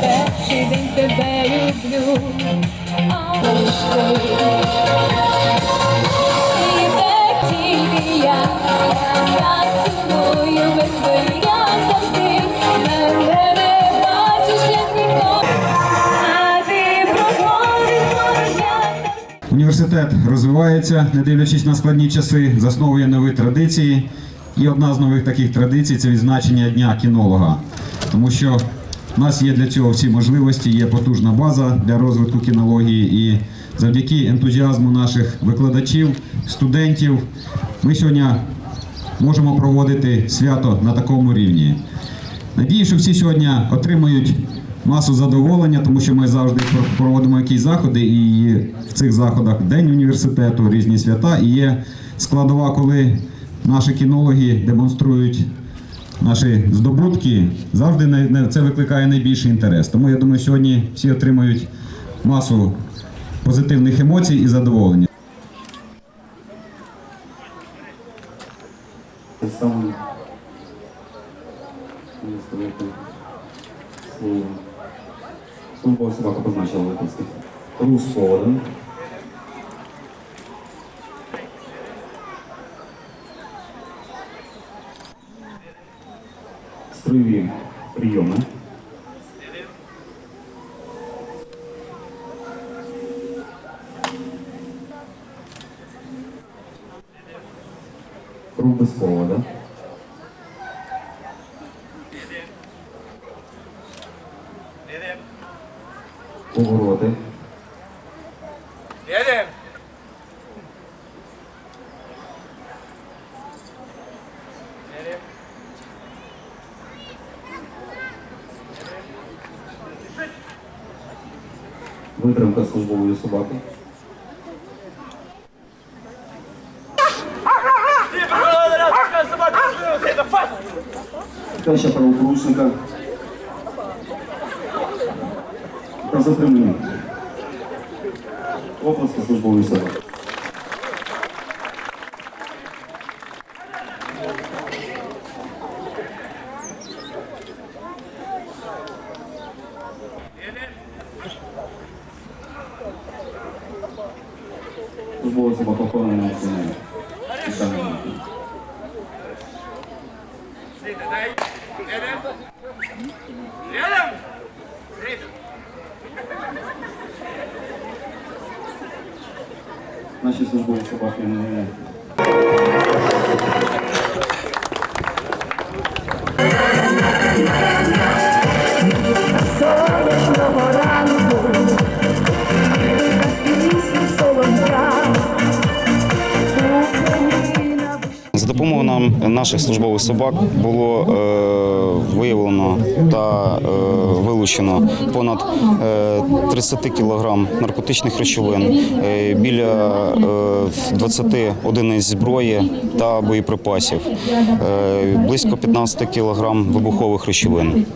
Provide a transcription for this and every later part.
Перший день тебе люблю, а і тільки я, я сумую без завжди. Університет розвивається, не дивлячись на складні часи, засновує нові традиції. І одна з нових таких традицій це відзначення Дня кінолога. Тому що в нас є для цього всі можливості, є потужна база для розвитку кінології. І завдяки ентузіазму наших викладачів, студентів, ми сьогодні можемо проводити свято на такому рівні. Надію, що всі сьогодні отримають масу задоволення, тому що ми завжди проводимо якісь заходи, і в цих заходах День університету, різні свята, і є складова, коли наші кінологи демонструють наші здобутки, завжди це викликає найбільший інтерес. Тому я думаю, сьогодні всі отримають масу позитивних емоцій і задоволення. Представлено. Слово. Собака позначила виписки. Рус поводом. Строеві прийоми. Круг без повода. Витримка службової собаки. Теща правопорушника. Та затримання. Оплески службової собаки. Оцінює. Вітаю. Едем. Наші службові собаки не За допомогою нам наших службових собак було е, виявлено та е, вилучено понад е, 30 кілограм наркотичних речовин, е, біля е, 20 одиниць зброї та боєприпасів, близько 15 кілограм вибухових речовин.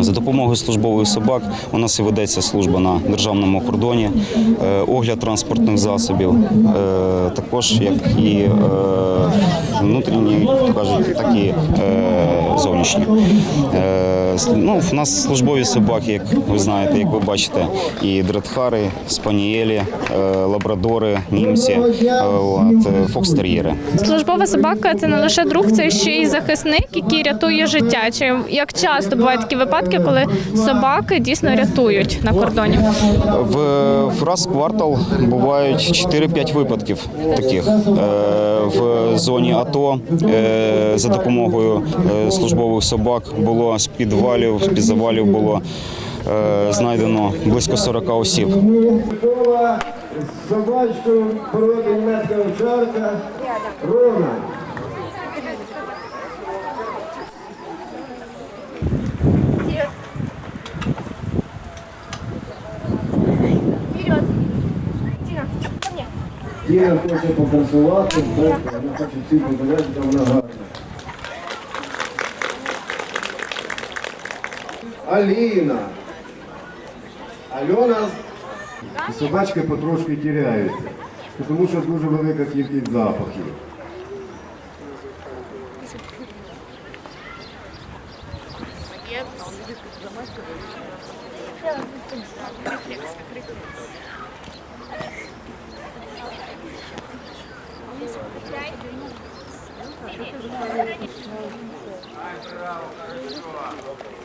За допомогою службових собак у нас і ведеться служба на державному кордоні, огляд транспортних засобів, також як і кажуть, так і е, зовнішні. Е, ну, в нас службові собаки, як ви знаєте, як ви бачите, і дредхари, спанієлі, е, лабрадори, німці, е, от, е, фокстер'єри. Службова собака це не лише друг, це ще й захисник, який рятує життя. Чи як часто бувають такі випадки, коли собаки дійсно рятують на кордоні? В, в раз квартал бувають 4-5 випадків таких е, в зоні АТО е, за допомогою е, службових собак було з підвалів, з під завалів було е, знайдено близько 40 осіб. З породи німецька овчарка Рона. Тіна хоче вона гарна. Аліна. Альона і собачки потрошки тіряються, тому що дуже велика кількість запахів.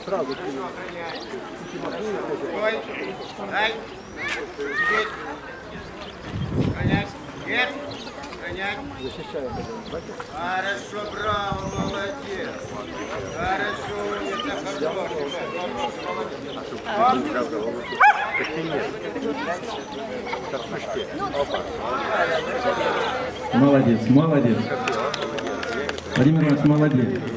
Сразу. Хорошо, браво, молодец. Хорошо. Молодец. Молодец, молодец. Владимир Иванович, молодец.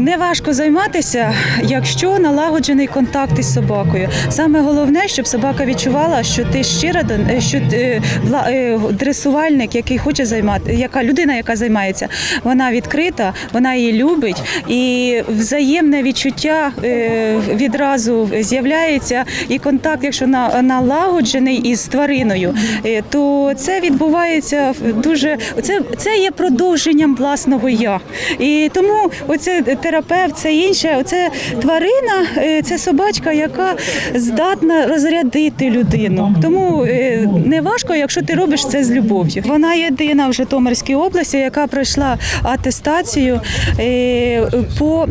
Не важко займатися, якщо налагоджений контакт із собакою. Саме головне, щоб собака відчувала, що ти щира е, що ти, е, дресувальник, який хоче займати, яка людина, яка займається, вона відкрита, вона її любить, і взаємне відчуття е, відразу з'являється. І контакт, якщо на- налагоджений із твариною, е, то це відбувається дуже це, це є продовженням власного я. І тому оце терапевт, це інше. Оце тварина, е, це собачка, яка здатна розрядити людину. Тому е, не важко, якщо ти робиш це з любов'ю. Вона єдина в Житомирській області, яка пройшла атестацію е, по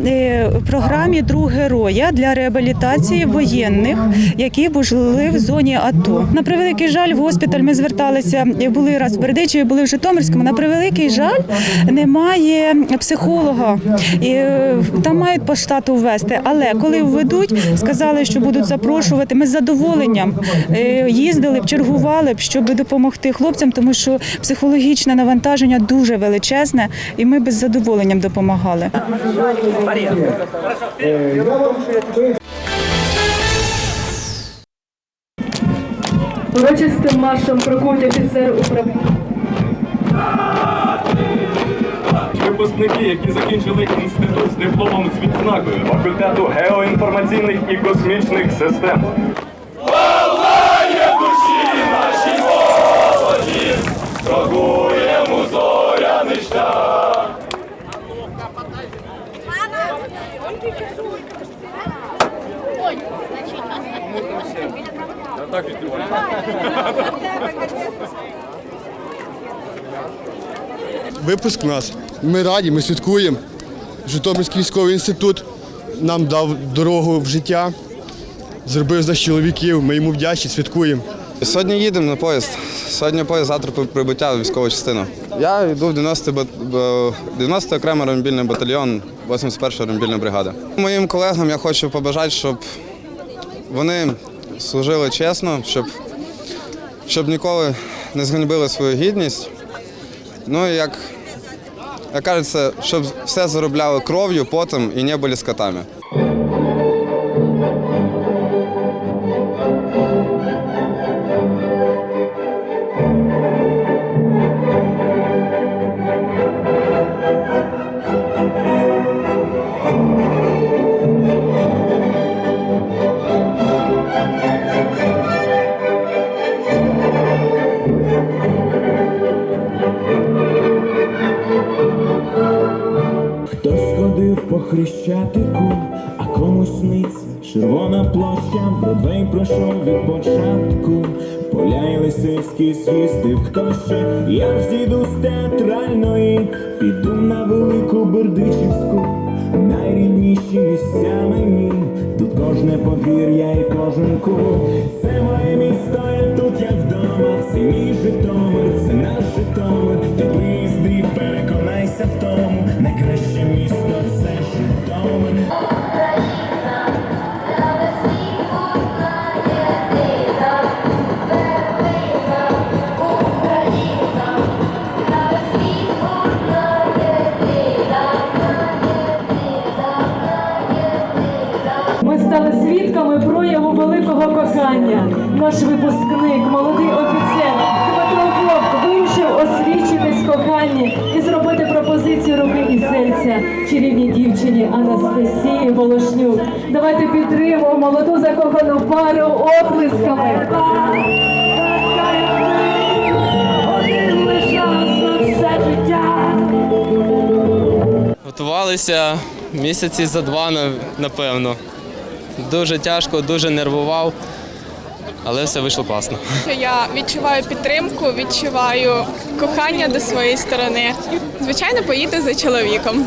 програмі Друг героя для реабілітації воєнних, які були в зоні АТО. На превеликий жаль, в госпіталь ми зверталися. Були раз в Бердичеві, були в Житомирському. На превеликий жаль, немає психолога. Там мають по штату ввести. Але коли введуть, сказали, що будуть запрошувати. Ми з задоволенням е, їздили б, чергували б, щоб допомогти хлопцям, тому що психологічне навантаження дуже величезне, і ми би з задоволенням допомагали. Урочистим маршем крокують офіцери управління. Випускники, які закінчили інститут з дипломом з відзнакою факультету геоінформаційних і космічних систем. душі наші молоді, торгуємо сорянища. Випуск у нас. Ми раді, ми святкуємо. Житомирський військовий інститут нам дав дорогу в життя, зробив за чоловіків. Ми йому вдячні, святкуємо. Сьогодні їдемо на поїзд. Сьогодні поїзд, завтра при- прибуття в військову частину. Я йду в 90 бат... 90 окремий рембільний батальйон 81 рембільна бригада. Моїм колегам я хочу побажати, щоб вони служили чесно, щоб, щоб ніколи не зганьбили свою гідність. Ну як кажеться, щоб все заробляли кров'ю, потом і не були скотами. Площа, Бродвей пройшов від початку, поля й лисицький з'їздив, хто ще, я ж зійду з театральної, піду на велику Бердичівську, найрідніші місця мені, тут кожне подвір'я і кожен кут. Це моє місто, я тут, я вдома, це мій Житомир, це наш Житомир, ти приїзди переконайся в тому, найкраще Наш випускник, молодий офіцер Дмитро Вовк вирішив освічитись коханні і зробити пропозицію руки і серця чарівній дівчині Анастасії Волошнюк. Давайте підтримуємо молоду закохану пару оплесками. Займалися місяці за два, напевно. Дуже тяжко, дуже нервував, але все вийшло класно. Я відчуваю підтримку, відчуваю кохання до своєї сторони. Звичайно, поїду за чоловіком.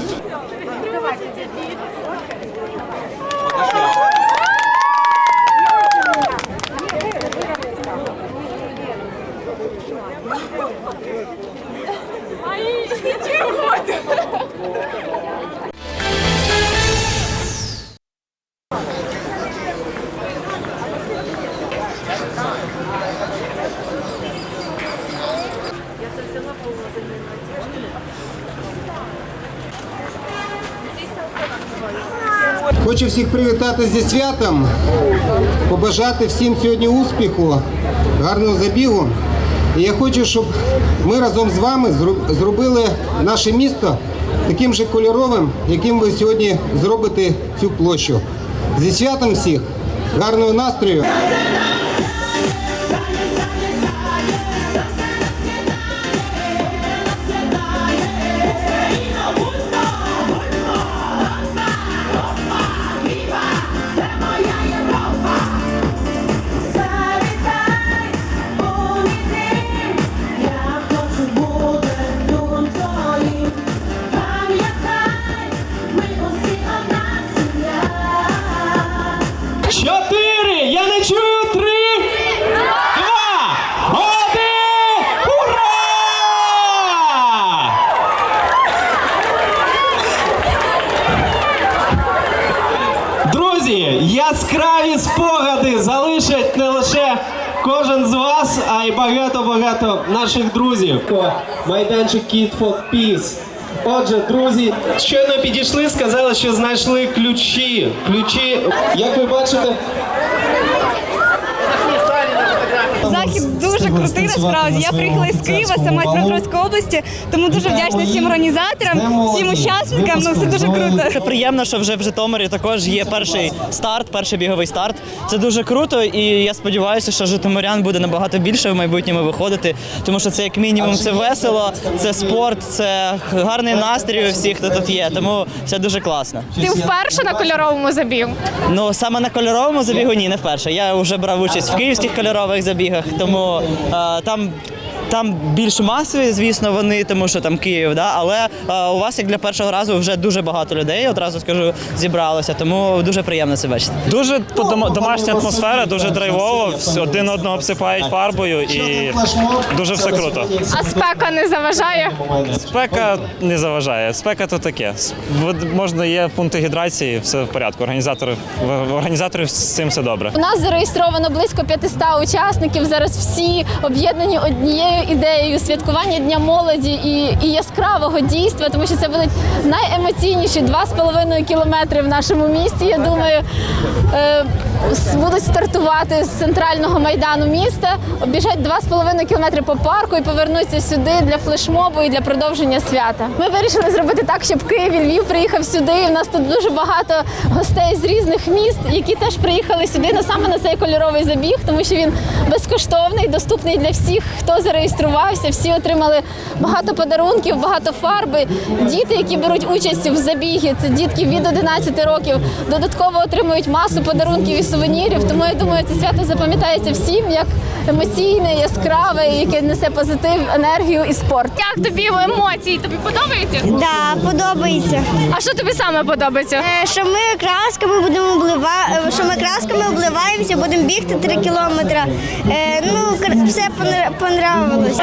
Хочу всіх привітати зі святом, побажати всім сьогодні успіху, гарного забігу. І я хочу, щоб ми разом з вами зробили наше місто таким же кольоровим, яким ви сьогодні зробите цю площу. Зі святом всіх, гарного настрою. Багато-багато наших друзів. Майданчик Kid for Peace. Отже, друзі, щойно підійшли, сказали, що знайшли ключі. Ключі, як ви бачите, Захід дуже крутий насправді. Я приїхала із Києва, сама з Дніпровської області, тому дуже вдячна всім організаторам, всім учасникам. Ну все дуже круто. Це приємно, що вже в Житомирі також є перший старт, перший біговий старт. Це дуже круто, і я сподіваюся, що житомирян буде набагато більше в майбутньому виходити, тому що це як мінімум це весело, це спорт, це гарний настрій у всіх, хто тут є. Тому це дуже класно. Ти вперше на кольоровому забігу. Ну саме на кольоровому забігу ні, не вперше. Я вже брав участь в київських кольорових забігах, тому е, там. Там більш масові, звісно, вони, тому що там Київ, да? але е, у вас як для першого разу вже дуже багато людей, одразу скажу, зібралося, тому дуже приємно це бачити. Дуже домашня атмосфера, дуже драйвово. всі Один одного обсипають фарбою і дуже все круто. А спека не заважає. Спека не заважає. Спека то таке. С- в- Можна є пункти гідрації, все в порядку. Організатори в- організаторів з цим все добре. У нас зареєстровано близько 500 учасників. Зараз всі об'єднані однією ідеєю святкування Дня молоді і, і яскравого дійства, тому що це будуть найемоційніші 2,5 кілометри в нашому місті. Я думаю, е, будуть стартувати з центрального майдану міста, обіжать 2,5 кілометри по парку і повернуться сюди для флешмобу і для продовження свята. Ми вирішили зробити так, щоб Київ і Львів приїхав сюди. І в нас тут дуже багато гостей з різних міст, які теж приїхали сюди на саме на цей кольоровий забіг, тому що він безкоштовний, доступний для всіх, хто зареєструвався. Всі отримали багато подарунків, багато фарби. Діти, які беруть участь в забігі, це дітки від 11 років, додатково отримують масу подарунків і сувенірів. Тому я думаю, це свято запам'ятається всім як емоційне, яскраве, яке несе позитив, енергію і спорт. Як тобі емоції? Тобі подобається? Да, подобається. А що тобі саме подобається? Що ми красками будемо обливати, що ми красками обливаємося, будемо бігти 3 кілометри. Е, ну, все понра- понравилось.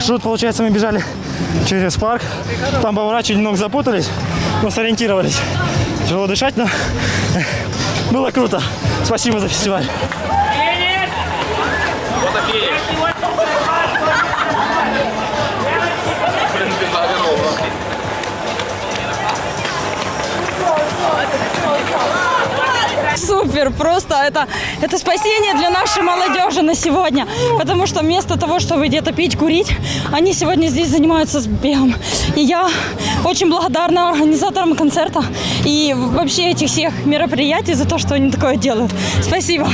Шут, получается, мы бежали через парк. Там поворачивали, немного запутались, но сориентировались. Тяжело дышать, но было круто. Спасибо за фестиваль. Супер, просто это, это спасение для нашей молодежи на сегодня. Потому что вместо того, чтобы где-то пить, курить, они сегодня здесь занимаются с бегом. И я очень благодарна организаторам концерта и вообще этих всех мероприятий за то, что они такое делают. Спасибо.